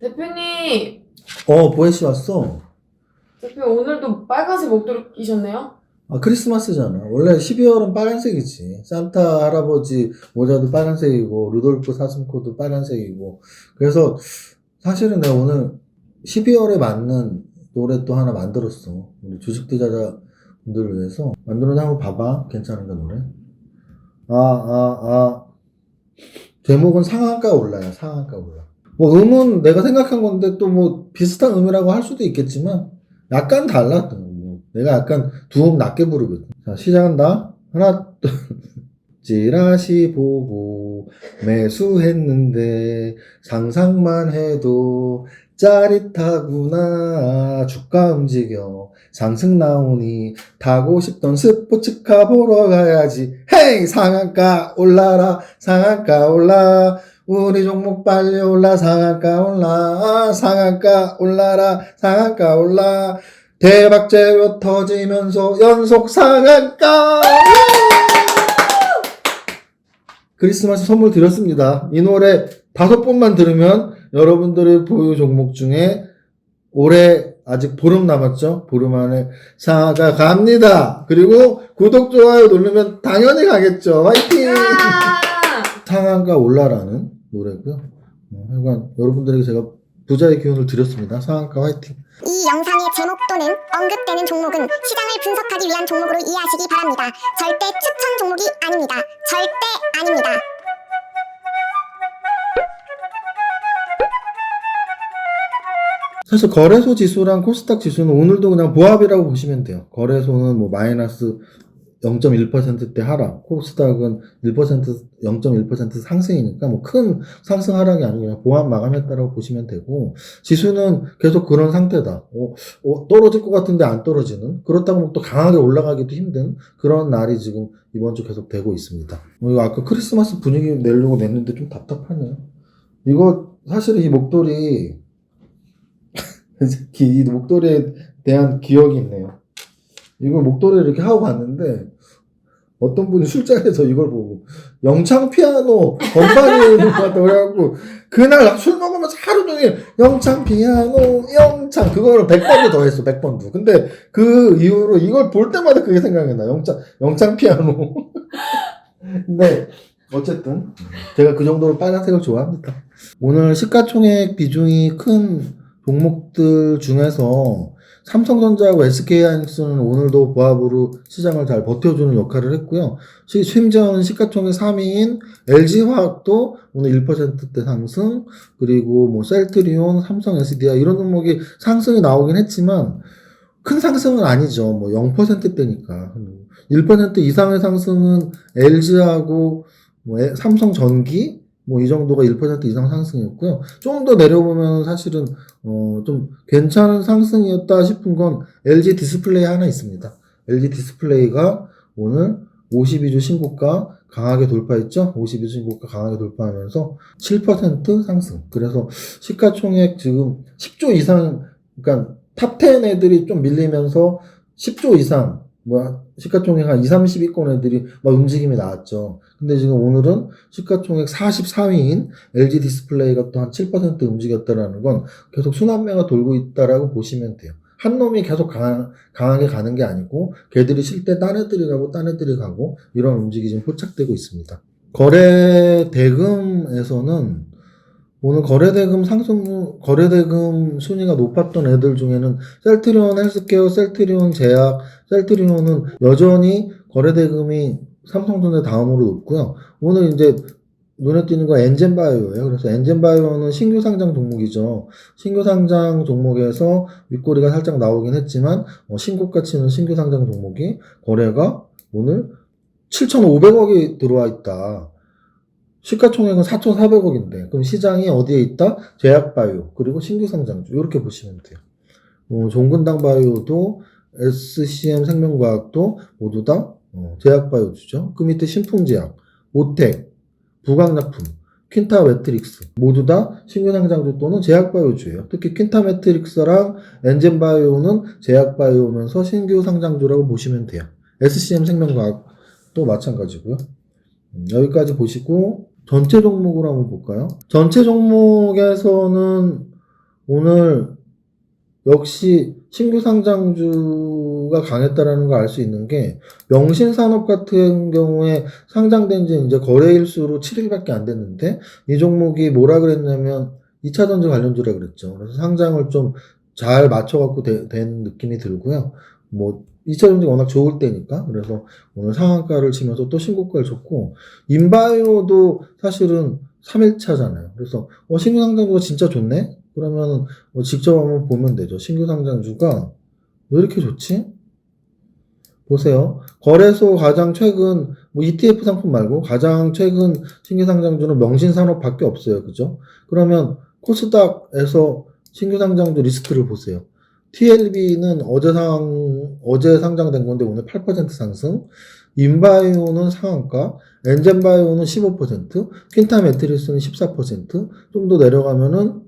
대표님, 어, 보혜 씨 왔어. 대표님 오늘도 빨간색 목도리 끼셨네요? 아, 크리스마스잖아. 원래 12월은 빨간색이지. 산타 할아버지 모자도 빨간색이고, 루돌프 사슴코도 빨간색이고. 그래서 사실은 내가 오늘 12월에 맞는 노래 또 하나 만들었어. 우리 주식 투자자분들을 위해서. 만들었는데 한번 봐봐. 괜찮은가, 노래? 아, 아, 아. 제목은 상한가 올라요. 상한가 올라. 뭐 음은 내가 생각한 건데 또 뭐 비슷한 음이라고 할 수도 있겠지만 약간 달라. 또. 뭐 내가 약간 두 음 낮게 부르거든. 자, 시작한다. 하나, 둘. 찌라시 보고 매수했는데 상상만 해도 짜릿하구나. 주가 움직여. 상승 나오니 타고 싶던 스포츠카 보러 가야지. 헤이! 상한가 올라라. 상한가 올라. 우리 종목 빨리 올라. 상한가 올라. 상한가 올라라. 상한가 올라. 대박 재료 터지면서 연속 상한가! 크리스마스 선물 드렸습니다. 이 노래 다섯 번만 들으면 여러분들의 보유 종목 중에 올해 아직 보름 남았죠? 보름 안에 사가 갑니다. 그리고 구독, 좋아요 누르면 당연히 가겠죠. 화이팅! 야! 상한가 올라라는 노래고요. 어, 하여간 여러분들에게 제가 부자의 기운을 드렸습니다. 상한가 화이팅! 이 영상의 제목 또는 언급되는 종목은 시장을 분석하기 위한 종목으로 이해하시기 바랍니다. 절대 추천 종목이 아닙니다. 절대 아닙니다. 사실 거래소 지수랑 코스닥 지수는 오늘도 그냥 보합이라고 보시면 돼요. 거래소는 뭐 마이너스 0.1%대 하락, 코스닥은 1% 0.1% 상승이니까 뭐 큰 상승 하락이 그냥 보합 마감했다라고 보시면 되고 지수는 계속 그런 상태다. 어, 어, 떨어질 것 같은데 안 떨어지는 그렇다고 뭐또 강하게 올라가기도 힘든 그런 날이 지금 이번 주 계속 되고 있습니다. 어, 이거 아까 크리스마스 분위기 내려고 냈는데 좀 답답하네요. 이거 사실 이 목도리 이 목도리에 대한 기억이 있네요. 이걸 목도리를 이렇게 하고 갔는데 어떤 분이 술자리에서 이걸 보고 영창 피아노 건반이 노래하고 그날 술 먹으면서 하루 종일 영창 피아노 영창 그거를 100번도 더 했어 100번도. 근데 그 이후로 이걸 볼 때마다 그게 생각이 나. 영창 영창 피아노. 근데 어쨌든 제가 그 정도로 빨간색을 좋아합니다. 오늘 시가총액 비중이 큰 종목들 중에서 삼성전자하고 SK하이닉스는 오늘도 보합으로 시장을 잘 버텨주는 역할을 했고요. 시- 심지어는 시가총액 3위인 LG화학도 오늘 1%대 상승, 그리고 뭐 셀트리온, 삼성 SDI 이런 종목이 상승이 나오긴 했지만 큰 상승은 아니죠. 뭐 0%대니까. 1% 이상의 상승은 LG하고 뭐 에- 삼성전기 뭐 이 정도가 1% 이상 상승이었고요. 좀 더 내려보면 사실은 어, 좀 괜찮은 상승이었다 싶은 건 LG 디스플레이 하나 있습니다. LG 디스플레이가 오늘 52주 신고가 강하게 돌파했죠? 52주 신고가 강하게 돌파하면서 7% 상승. 그래서 시가총액 지금 10조 이상, 그러니까 탑10 애들이 좀 밀리면서 10조 이상, 뭐, 시가총액 한 2, 30위권 애들이 막 움직임이 나왔죠. 근데 지금 오늘은 시가총액 44위인 LG 디스플레이가 또 한 7% 움직였다라는 건 계속 순환매가 돌고 있다라고 보시면 돼요. 한 놈이 계속 강하, 강하게 가는 게 아니고 걔들이 쉴 때 딴 애들이 가고 딴 애들이 가고 이런 움직임이 지금 포착되고 있습니다. 거래 대금에서는 오늘 거래대금 상승 거래대금 순위가 높았던 애들 중에는 셀트리온 헬스케어, 셀트리온 제약, 셀트리온은 여전히 거래대금이 삼성전자 다음으로 높고요. 오늘 이제 눈에 띄는 건 엔젠바이오예요. 그래서 엔젠바이오는 신규 상장 종목이죠. 신규 상장 종목에서 윗꼬리가 살짝 나오긴 했지만 어, 신고가 치는 신규 상장 종목이 거래가 오늘 7,500억이 들어와 있다. 시가총액은 4,400억인데 그럼 시장이 어디에 있다? 제약바이오 그리고 신규 상장주 이렇게 보시면 돼요. 어, 종근당 바이오도 SCM 생명과학도 모두 다 어, 제약바이오주죠. 그 밑에 신풍제약, 오텍, 부강약품, 퀸타 매트릭스 모두 다 신규 상장주 또는 제약바이오주예요. 특히 퀸타 매트릭스랑 엔젠바이오는 제약바이오면서 신규 상장주라고 보시면 돼요. SCM 생명과학도 마찬가지고요. 음, 여기까지 보시고 전체 종목으로 한번 볼까요? 전체 종목에서는 오늘 역시 신규 상장주가 강했다라는 걸 알 수 있는 게 명신산업 같은 경우에 상장된 지 이제 거래일수로 7일밖에 안 됐는데 이 종목이 뭐라 그랬냐면 2차 전지 관련주라 그랬죠. 그래서 상장을 좀 잘 맞춰갖고 되- 된 느낌이 들고요. 뭐 2차 전지가 워낙 좋을 때니까 그래서 오늘 상한가를 치면서 또 신고가를 쳤고 인바이오도 사실은 3일차잖아요. 그래서 어, 신규 상장주가 진짜 좋네? 그러면 뭐 직접 한번 보면 되죠. 신규 상장주가 왜 이렇게 좋지? 보세요. 거래소 가장 최근 뭐 ETF 상품 말고 가장 최근 신규 상장주는 명신산업밖에 없어요. 그죠? 그러면 코스닥에서 신규 상장주 리스트를 보세요. TLB는 어제 상 어제 상장된 건데 오늘 8% 상승. 인바이오는 상한가, 엔젠바이오는 15%, 퀸타 매트리스는 14%, 좀 더 내려가면은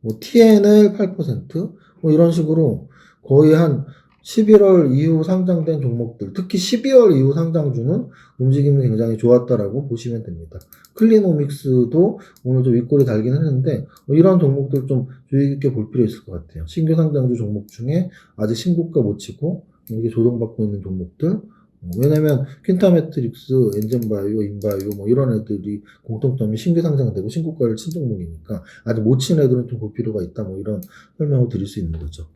뭐 TNL 8%, 뭐 이런 식으로 거의 한 11월 이후 상장된 종목들, 특히 12월 이후 상장주는 움직임이 굉장히 좋았다라고 보시면 됩니다. 클리노믹스도 오늘 좀 윗골이 달긴 했는데 뭐 이런 종목들 좀 주의 깊게 볼 필요 있을 것 같아요. 신규 상장주 종목 중에 아직 신고가 못 치고 이게 조정받고 있는 종목들 어, 왜냐면 퀸타 매트릭스, 엔젠바이오, 인바이오 뭐 이런 애들이 공통점이 신규 상장되고 신고가를 친 종목이니까 아직 못 친 애들은 좀 볼 필요가 있다 뭐 이런 설명을 드릴 수 있는 거죠.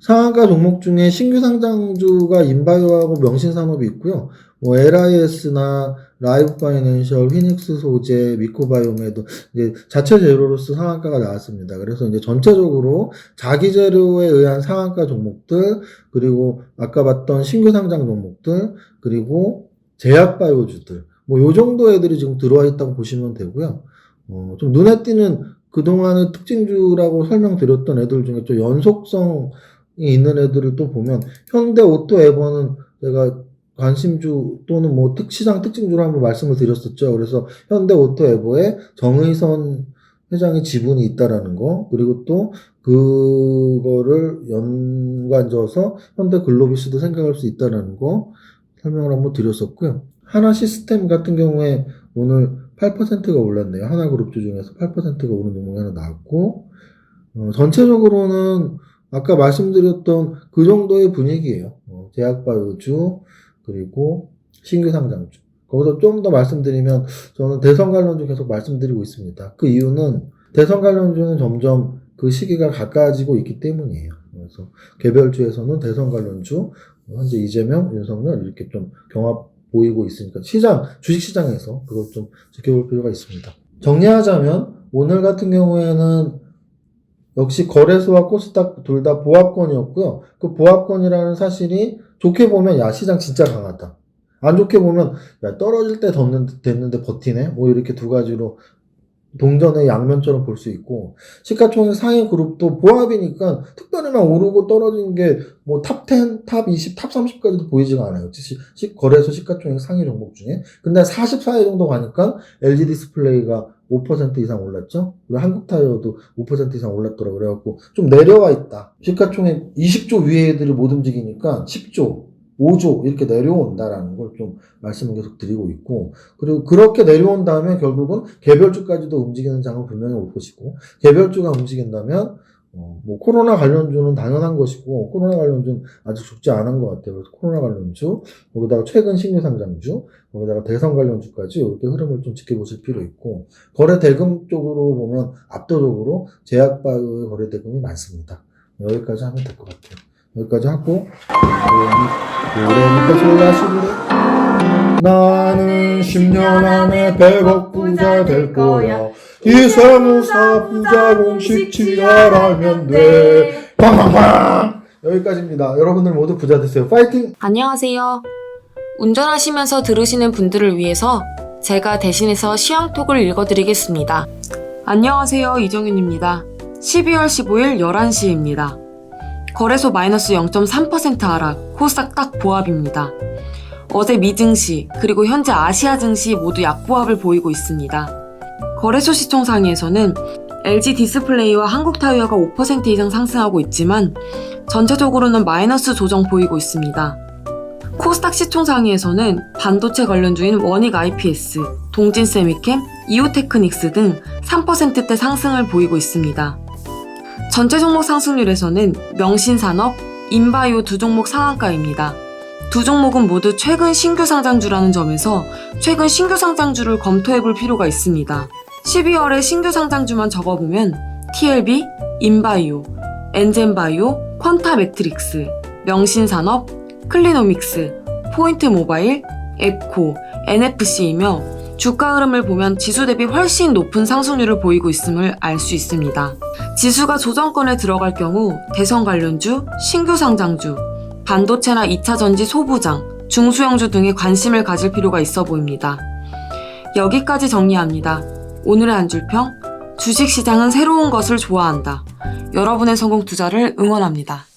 상한가 종목 중에 신규 상장주가 인바이오하고 명신산업이 있고요. 뭐 LIS나 라이브 파이낸셜, 휘닉스 소재, 미코바이오메도 이제 자체 재료로서 상한가가 나왔습니다. 그래서 이제 전체적으로 자기 재료에 의한 상한가 종목들, 그리고 아까 봤던 신규 상장 종목들, 그리고 제약 바이오주들, 뭐 요 정도 애들이 지금 들어와 있다고 보시면 되고요. 어, 좀 눈에 띄는 그동안의 특징주라고 설명드렸던 애들 중에 좀 연속성이 있는 애들을 또 보면 현대 오토 에버는 제가 관심주 또는 뭐 특시장 특징주로 한번 말씀을 드렸었죠. 그래서 현대 오토 에버에 정의선 회장의 지분이 있다라는 거 그리고 또 그거를 연관져서 현대 글로비스도 생각할 수 있다라는 거 설명을 한번 드렸었고요. 하나 시스템 같은 경우에 오늘 8%가 올랐네요. 하나 그룹주 중에서 8%가 오른 종목이 하나 나왔고 어, 전체적으로는 아까 말씀드렸던 그 정도의 분위기예요. 어, 제약바이오주 그리고 신규 상장주. 거기서 좀 더 말씀드리면 저는 대선 관련주 계속 말씀드리고 있습니다. 그 이유는 대선 관련주는 점점 그 시기가 가까워지고 있기 때문이에요. 그래서 개별주에서는 대선 관련주 현재 이재명, 윤석열 이렇게 좀 경합 보이고 있으니까 시장 주식 시장에서 그걸 좀 지켜볼 필요가 있습니다. 정리하자면 오늘 같은 경우에는 역시 거래소와 코스닥 둘 다 보합권이었고요. 그 보합권이라는 사실이 좋게 보면 야 시장 진짜 강하다. 안 좋게 보면 야 떨어질 때 뒀는데 됐는데 버티네. 뭐 이렇게 두 가지로 동전의 양면처럼 볼 수 있고 시가총액 상위 그룹도 보합이니까 특별히만 오르고 떨어진 게 뭐 탑 10, 탑 20, 탑 30까지도 보이지가 않아요. 시, 시- 거래소 시가총액 상위 종목 중에. 근데 44위 정도 가니까 LG 디스플레이가 5% 이상 올랐죠. 그리고 한국타이어도 5% 이상 올랐더라고 그래갖고 좀 내려와 있다. 시가총액 20조 위에 애들이 못 움직이니까 10조, 5조 이렇게 내려온다라는 걸 좀 말씀을 계속 드리고 있고 그리고 그렇게 내려온 다음에 결국은 개별주까지도 움직이는 장은 분명히 올 것이고 개별주가 움직인다면 어, 뭐 코로나 관련주는 당연한 것이고 코로나 관련주는 아직 죽지 않은 것 같아요. 그래서 코로나 관련주 거기다가 최근 신규 상장주 거기다가 대선 관련주까지 이렇게 흐름을 좀 지켜보실 필요 있고 거래 대금 쪽으로 보면 압도적으로 제약바이오의 거래 대금이 많습니다. 여기까지 하면 될 것 같아요. 여기까지 하고 올해니까 솔라시브레 나는 10년 안에 100억 부자 될 거야 이세무사 부자 공식 지랄하면 돼 빵빵빵 여기까지입니다 여러분들 모두 부자 되세요 파이팅 안녕하세요. 운전하시면서 들으시는 분들을 위해서 제가 대신해서 시황톡을 읽어드리겠습니다. 안녕하세요. 이정윤입니다. 12월 15일 11시입니다. 거래소 마이너스 0.3% 하락, 코스닥 딱 보합입니다. 어제 미증시, 그리고 현재 아시아 증시 모두 약보합을 보이고 있습니다. 거래소 시총 상위에서는 LG 디스플레이와 한국타이어가 5% 이상 상승하고 있지만 전체적으로는 마이너스 조정 보이고 있습니다. 코스닥 시총 상위에서는 반도체 관련주인 원익 IPS, 동진 세미캠, 이오테크닉스 등 3%대 상승을 보이고 있습니다. 전체 종목 상승률에서는 명신산업, 인바이오 두 종목 상한가입니다. 두 종목은 모두 최근 신규 상장주라는 점에서 최근 신규 상장주를 검토해 볼 필요가 있습니다. 12월에 신규 상장주만 적어보면 TLB, 인바이오, 엔젠바이오, 퀀타 매트릭스, 명신산업, 클리노믹스, 포인트 모바일, 앱코, NFC이며 주가 흐름을 보면 지수 대비 훨씬 높은 상승률을 보이고 있음을 알 수 있습니다. 지수가 조정권에 들어갈 경우 대선 관련주, 신규 상장주, 반도체나 2차 전지 소부장, 중소형주 등에 관심을 가질 필요가 있어 보입니다. 여기까지 정리합니다. 오늘의 한 줄평, 주식시장은 새로운 것을 좋아한다. 여러분의 성공 투자를 응원합니다.